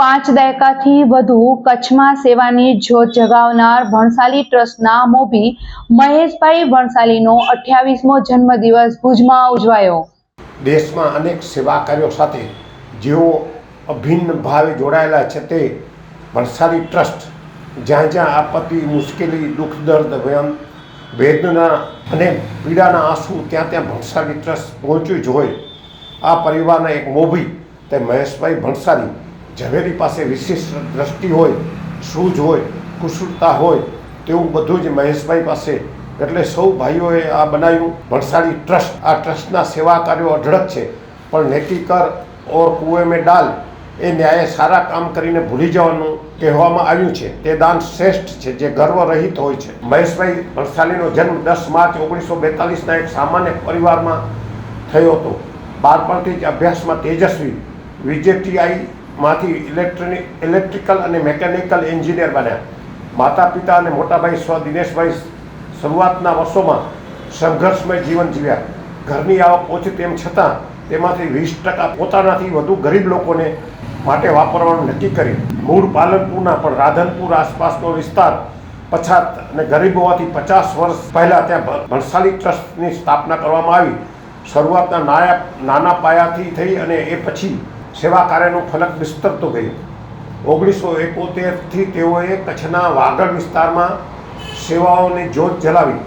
પાંચ દાયકાથી વધુ કચ્છમાં સેવાની જ્યોત જગાવનાર ભણસાલી ટ્રસ્ટના મોભી મહેશભાઈ ભણસાલીનો અઠ્યાવીસમો જન્મદિવસ ભુજમાં ઉજવાયો. દેશમાં અનેક સેવા કાર્યો સાથે જેઓ અભિન્ન ભાવે જોડાયેલા છે તે ભણસાલી ટ્રસ્ટ જ્યાં જ્યાં આપત્તિ, મુશ્કેલી, દુઃખ, દર્દ વેદના અને પીડાના આંસુ ત્યાં ત્યાં ભણસાલી ટ્રસ્ટ પહોંચ્યું જ હોય. આ પરિવારના એક મોભી તે મહેશભાઈ ભણસાલી ઝવેરી પાસે વિશિષ્ટ દ્રષ્ટિ હોય, સૂઝ હોય, કુશળતા હોય, તેવું બધું જ મહેશભાઈ પાસે. એટલે સૌ ભાઈઓએ આ બનાવ્યું. ભણસાળી ટ્રસ્ટ, આ ટ્રસ્ટના સેવા કાર્યો અઢળક છે. પણ નેતિકર કર ઓર કુએ મેં ડાલ એ ન્યાયે સારા કામ કરીને ભૂલી જવાનું કહેવામાં આવ્યું છે. તે દાન શ્રેષ્ઠ છે, જે ગર્વ રહિત હોય છે. મહેશભાઈ ભણસાલીનો જન્મ દસ માર્ચ ઓગણીસો બેતાલીસના એક સામાન્ય પરિવારમાં થયો હતો. બાળપણથી જ અભ્યાસમાં તેજસ્વી વીજેટીઆઈમાંથી ઇલેક્ટ્રોનિક ઇલેક્ટ્રિકલ અને મેકેનિકલ એન્જિનિયર બન્યા. માતા પિતા અને મોટાભાઈ સ્વ દિનેશભાઈ શરૂઆતના વર્ષોમાં સંઘર્ષમય જીવન જીવ્યા. ઘરની આવક ઓછી તેમ છતાં તેમાંથી વીસ ટકા પોતાનાથી વધુ ગરીબ લોકોને માટે વાપરવાનું નક્કી કર્યું. મૂળ પાલનપુરના પણ રાધનપુર આસપાસનો વિસ્તાર પછાત અને ગરીબ હોવાથી પચાસ વર્ષ પહેલાં ત્યાં ભણસાલી ટ્રસ્ટની સ્થાપના કરવામાં આવી. શરૂઆતના નાયા, નાના પાયાથી થઈ અને એ પછી સેવા કાર્યનું ફલક વિસ્તરતું ગયું. ઓગણીસો એકોતેરથી તેઓએ કચ્છના વાગડ વિસ્તારમાં સેવાઓની જોત જલાવી.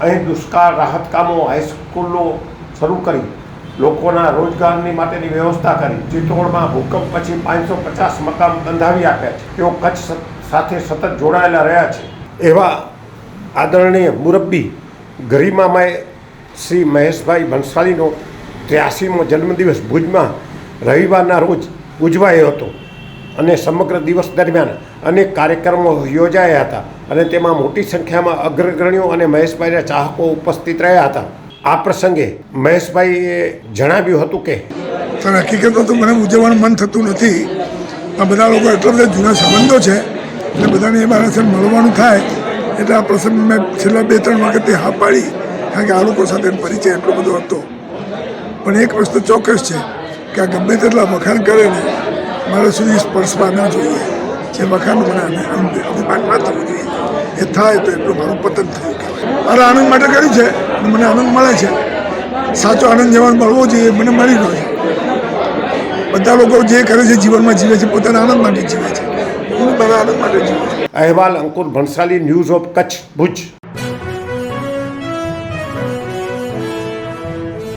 અહીં દુષ્કાળ રાહત કામો, હાઈસ્કૂલો શરૂ કરી. લોકોના રોજગારની માટેની વ્યવસ્થા કરી. ચિત્તોડમાં ભૂકંપ પછી પાંચસો પચાસ મકાન બંધાવી આપ્યા છે. તેઓ કચ્છ સાથે સતત જોડાયેલા રહ્યા છે. એવા આદરણીય મુરબ્બી ગરિમામય શ્રી મહેશભાઈ ભંસાલીનો ત્ર્યાસીમો જન્મદિવસ ભુજમાં રવિવારના રોજ ઉજવાયો હતો. અને સમગ્ર દિવસ દરમિયાન અનેક કાર્યક્રમો યોજાયા હતા અને તેમાં મોટી સંખ્યામાં અગ્રગણ્યો અને મહેશભાઈના ચાહકો ઉપસ્થિત રહ્યા હતા. આ પ્રસંગે મહેશભાઈએ જણાવ્યું હતું કે સર હકીકતમાં તો મને ઉજવવાનું મન થતું નથી. આ બધા લોકો એટલા બધા જૂના સંબંધો છે એટલે બધાને એ મારા સર મળવાનું થાય એટલે આ પ્રસંગ મેં છેલ્લા બે, ત્રણ વખતે હા પાડી. કારણ કે આ લોકો સાથે પરિચય એટલો બધો હતો. પણ એક વસ્તુ ચોક્કસ છે. કે આ ગમે તેટલા વખાણ કરે ને, મારા સુધી સ્પર્શવા ન જોઈએ. જે વખાણ મને અભિ- અભિ- અભિમાન ના થવું જોઈએ. એ થાય તો એટલું મારું પતન થયું મારા આનંદ માટે કર્યું છે મને આનંદ મળે છે. સાચો આનંદ જેવાનો મળવો જોઈએ, મને મળી ગયો છે. બધા લોકો જે કરે છે જીવનમાં જીવે છે, પોતાના આનંદ માટે જીવે છે. હું મારા આનંદ માટે જીવું છું. અહેવાલ અંકુર ભણસાલી, ન્યૂઝ ઓફ કચ્છ, ભુજ.